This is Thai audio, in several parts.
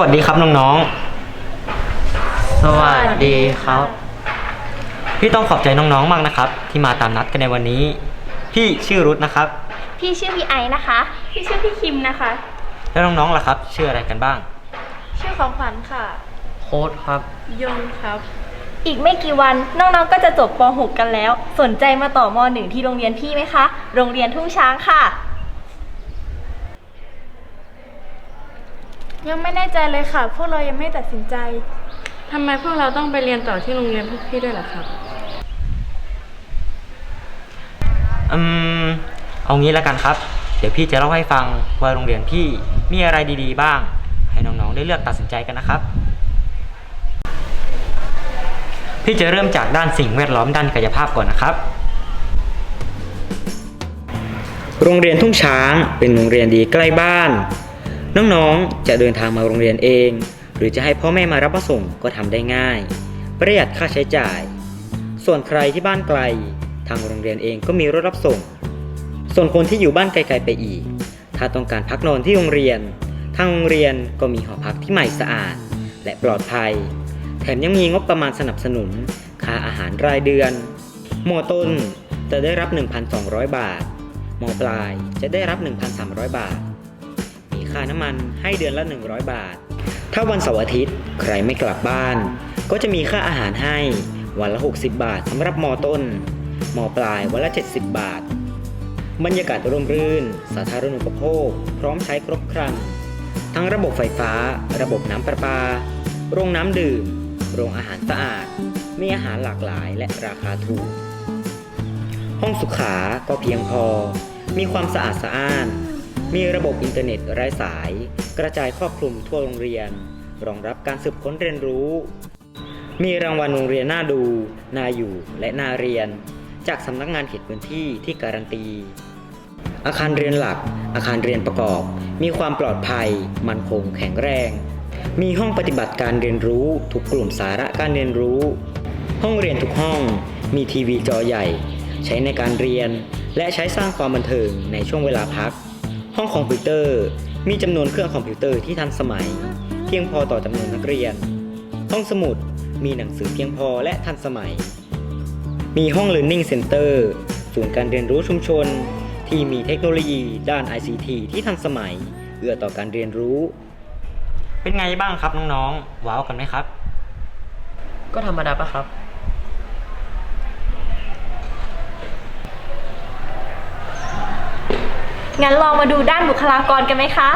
วัสดีครับน้องๆ สวัสดีครับ พี่ต้องขอบใจน้องๆ มากนะครับ ที่มาตามนัดกันในวันนี้ พี่ชื่อรุทนะครับ พี่ชื่อพี่ไอนะคะ พี่ชื่อพี่คิมนะคะ แล้วน้องๆ ล่ะครับ ชื่ออะไรกันบ้าง ชื่อของขวัญค่ะ โค้ดครับ ยงครับ อีกไม่กี่วันน้องๆ ก็จะจบป .6 กันแล้ว สนใจมาต่อม .1 ที่โรงเรียนพี่ไหมคะ โรงเรียนทุ่งช้างค่ะ ยังไม่แน่ใจเลยค่ะ พวกเรายังไม่ตัดสินใจ ทำไมพวกเราต้องไปเรียนต่อที่โรงเรียนพวกพี่ด้วยล่ะครับ อืม เอางี้แล้วกันครับ เดี๋ยวพี่จะเล่าให้ฟังว่าโรงเรียนพี่มีอะไรดีๆบ้าง ให้น้องๆได้เลือกตัดสินใจกันนะครับ พี่จะเริ่มจากด้านสิ่งแวดล้อมด้านกายภาพก่อนนะครับ โรงเรียนทุ่งช้างเป็นโรงเรียนดีใกล้บ้าน น้องๆ จะเดินทางมาโรงเรียนเอง หรือจะให้พ่อแม่มารับมาส่งก็ทำได้ง่าย ประหยัดค่าใช้จ่าย ส่วนใครที่บ้านไกล ทางโรงเรียนเองก็มีรถรับส่ง ส่วนคนที่อยู่บ้านไกลๆไปอีก ถ้าต้องการพักนอนที่โรงเรียน ทางโรงเรียนก็มีหอพักที่ใหม่สะอาด และปลอดภัย แถมยังมีงบประมาณสนับสนุน ค่าอาหารรายเดือนมอต้นจะได้รับ 1,200 บาทมอปลายจะได้รับ 1,300 บาทาน้ำมันให้เดือนละ 100 บาท ถ้าวันเสาร์อาทิตย์ใครไม่กลับบ้าน ก็จะมีค่าอาหารให้วันละ 60 บาทสำหรับมต้นมปลายวันละ 70 บาท บรรยากาศร่มรื่น สาธารณูปโภค พร้อมใช้ครบครัน ทั้งระบบไฟฟ้า ระบบน้ำประปา โรงน้ำดื่ม โรงอาหารสะอาด มีอาหารหลากหลายและราคาถูก ห้องสุขาก็เพียงพอ มีความสะอาดสะอ้าน มีระบบอินเทอร์เน็ตไร้สาย กระจายครอบคลุมทั่วโรงเรียน รองรับการสืบค้นเรียนรู้ มีรางวัลโรงเรียนน่าดู น่าอยู่และน่าเรียน จากสำนักงานเขตพื้นที่ที่การันตี อาคารเรียนหลัก อาคารเรียนประกอบ มีความปลอดภัย มั่นคงแข็งแรง มีห้องปฏิบัติการเรียนรู้ทุกกลุ่มสาระการเรียนรู้ ห้องเรียนทุกห้อง มีทีวีจอใหญ่ ใช้ในการเรียน และใช้สร้างความบันเทิงในช่วงเวลาพัก ห้องคอมพิวเตอร์ มีจำนวนเครื่องคอมพิวเตอร์ที่ทันสมัย เพียงพอต่อจำนวนนักเรียน ห้องสมุดมีหนังสือเพียงพอและทันสมัย มีห้อง Learning Center ศูนย์การเรียนรู้ชุมชน ที่มีเทคโนโลยีด้าน ICT ที่ทันสมัยเอื้อต่อการเรียนรู้ เป็นไงบ้างครับน้องๆว้าวกันไหมครับ ก็ธรรมดาปะครับ งั้นลองมาดูด้านบุคลากรกันไหมคะ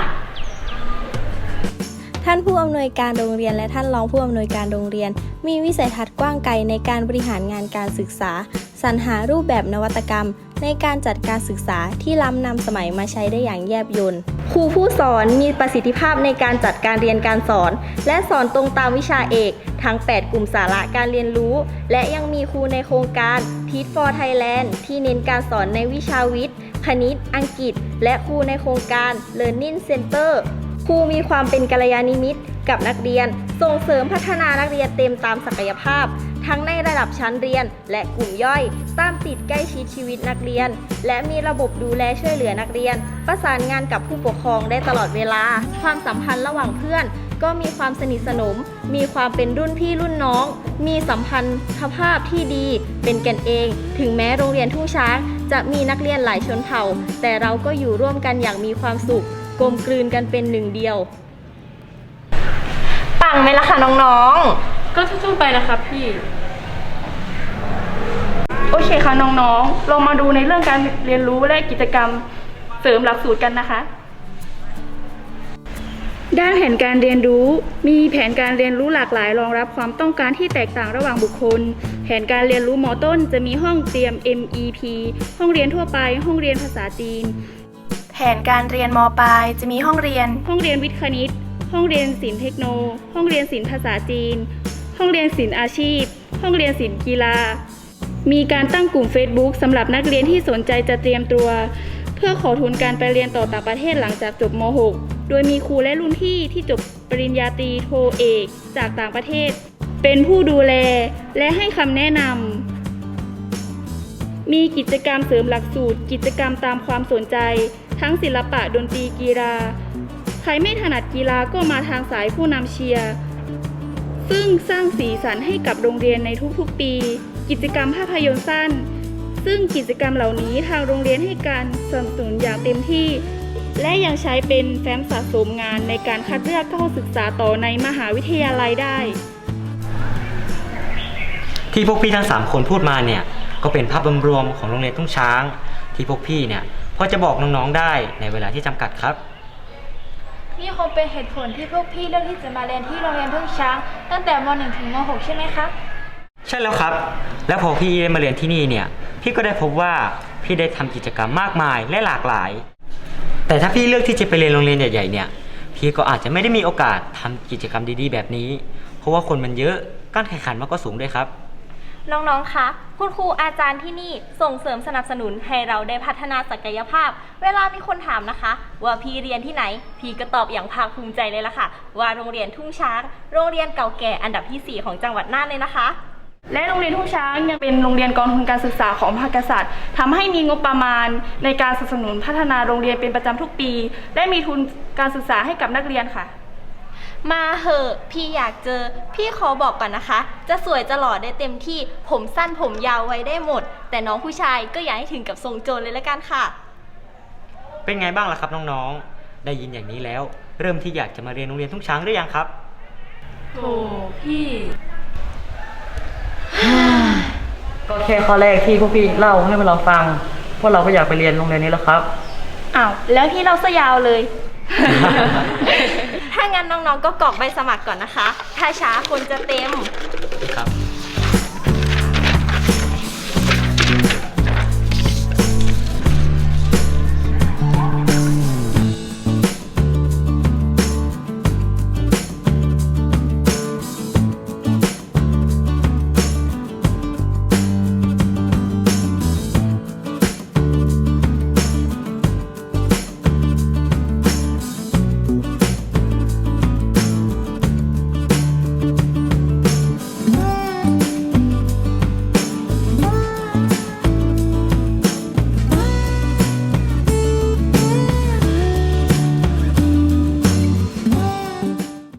ท่านผู้อำนวยการโรงเรียนและท่านรองผู้อำนวยการโรงเรียน มีวิสัยทัศน์กว้างไกลในการบริหารงานการศึกษา สรรหารูปแบบนวัตกรรม ในการจัดการศึกษาที่ล้ำนำสมัยมาใช้ได้อย่างแยบยล ครูผู้สอนมีประสิทธิภาพในการจัดการเรียนการสอน และสอนตรงตามวิชาเอกทั้ง 8 กลุ่มสาระการเรียนรู้ และยังมีครูในโครงการ Teach for Thailand ที่เน้นการสอนในวิชาวิทย์ คณิต อังกฤษ และครูในโครงการ Learning Center ครูมีความเป็นกัลยาณมิตรกับนักเรียน ส่งเสริมพัฒนานักเรียนเต็มตามศักยภาพ ทั้งในระดับชั้นเรียน และกลุ่มย่อย ตามติดใกล้ชิดชีวิตนักเรียน และมีระบบดูแลช่วยเหลือนักเรียน ประสานงานกับผู้ปกครองได้ตลอดเวลา ความสัมพันธ์ระหว่างเพื่อน ก็มีความสนิทสนม มีความเป็นรุ่นพี่รุ่นน้อง มีสัมพันธภาพที่ดี เป็นกันเอง ถึงแม้โรงเรียนทุ่งช้าง จะมีนักเรียนหลายชนเผ่า แต่เราก็อยู่ร่วมกันอย่างมีความสุข กลมกลืนกันเป็นหนึ่งเดียวปังไหมล่ะคะน้องๆ ก็ทั่วๆไปนะครับพี่ โอเคค่ะน้องๆ เรามาดูในเรื่องการเรียนรู้และกิจกรรมเสริมหลักสูตรกันนะคะ ด้านแผนการเรียนรู้ มีแผนการเรียนรู้หลากหลายรองรับความต้องการที่แตกต่างระหว่างบุคคล แผนการเรียนรู้มอต้น จะมีห้องเตรียม MEP ห้องเรียนทั่วไป ห้องเรียนภาษาจีน แผนการเรียนมปลาย จะมีห้องเรียน ห้องเรียนวิทย์คณิต ห้องเรียนศิลป์เทคโน ห้องเรียนศิลป์ภาษาจีน ห้องเรียนศิลป์อาชีพ ห้องเรียนศิลป์กีฬา มีการตั้งกลุ่ม Facebook สำหรับนักเรียนที่สนใจจะเตรียมตัว เพื่อขอทุนการไปเรียนต่อต่างประเทศหลังจากจบม .6 โดยมีครูและรุ่นพี่ที่จบปริญญาตรีโทเอกจากต่างประเทศ เป็นผู้ดูแลและให้คำแนะนำมีกิจกรรมเสริมหลักสูตร กิจกรรมตามความสนใจ ทั้งศิลปะดนตรีกีฬาใครไม่ถนัดกีฬาก็มาทางสายผู้นำเชียร์ ซึ่งสร้างสีสันให้กับโรงเรียนในทุกๆปี กิจกรรมภาพยนตร์สั้น ซึ่งกิจกรรมเหล่านี้ทางโรงเรียนให้การสนับสนุนอย่างเต็มที่ และยังใช้เป็นแฟ้มสะสมงานในการคัดเลือกเข้าศึกษาต่อในมหาวิทยาลัยได้ ที่พวกพี่ทั้งสามคนพูดมาเนี่ยก็เป็นภาพรวมๆของโรงเรียนทุ่งช้าง ที่พวกพี่เนี่ยพอจะบอกน้องๆได้ในเวลาที่จำกัดครับ นี่คงเป็นเหตุผลที่พวกพี่เลือกที่จะมาเรียนที่โรงเรียนทุ่งช้าง ตั้งแต่ม .1 ถึงม .6 ใช่ไหมคะ ใช่แล้วครับ แล้วพอพี่ได้มาเรียนที่นี่เนี่ย พี่ก็ได้พบว่าพี่ได้ทำกิจกรรมมากมายและหลากหลาย แต่ถ้าพี่เลือกที่จะไปเรียนโรงเรียนใหญ่ๆเนี่ย พี่ก็อาจจะไม่ได้มีโอกาสทำกิจกรรมดีๆ แบบนี้ เพราะว่าคนมันเยอะ การแข่งขันมันก็สูงด้วยครับ น้องๆ คะ คุณครูอาจารย์ที่นี่ส่งเสริมสนับสนุนให้เราได้พัฒนาศักยภาพ เวลามีคนถามนะคะ ว่าพี่เรียนที่ไหน พี่ก็ตอบอย่างภาคภูมิใจเลยล่ะค่ะ ว่าโรงเรียนทุ่งช้าง โรงเรียนเก่าแก่อันดับทีสี่4 ของจังหวัดน่านเลยนะคะ และโรงเรียนทุ่งช้างยังเป็นโรงเรียนกองทุนการศึกษาของพระมหากษัตริย์ทำให้มีงบประมาณในการสนับสนุนพัฒนาโรงเรียนเป็นประจำทุกปี และมีทุนการศึกษาให้กับนักเรียนค่ะ มาเหอะพี่อยากเจอ พี่ขอบอกก่อนนะคะ จะสวยจะหล่อได้เต็มที่ผมสั้นผมยาวไว้ได้หมด แต่น้องผู้ชายก็อย่าให้ถึงกับทรงโจรเลยละกันค่ะ เป็นไงบ้างล่ะครับน้องๆ ได้ยินอย่างนี้แล้ว เริ่มที่อยากจะมาเรียนโรงเรียนทุ่งช้างหรือยังครับก็แค่ข้อแรกที่พวกพี่เล่าให้พวกเราฟัง พวกเราก็อยากไปเรียนโรงเรียนนี้แล้วครับ อ้าว แล้วพี่เราซะยาวเลย ถ้างั้นน้องๆก็กรอกใบสมัครก่อนนะคะ ถ้าช้าคนจะเต็มครับ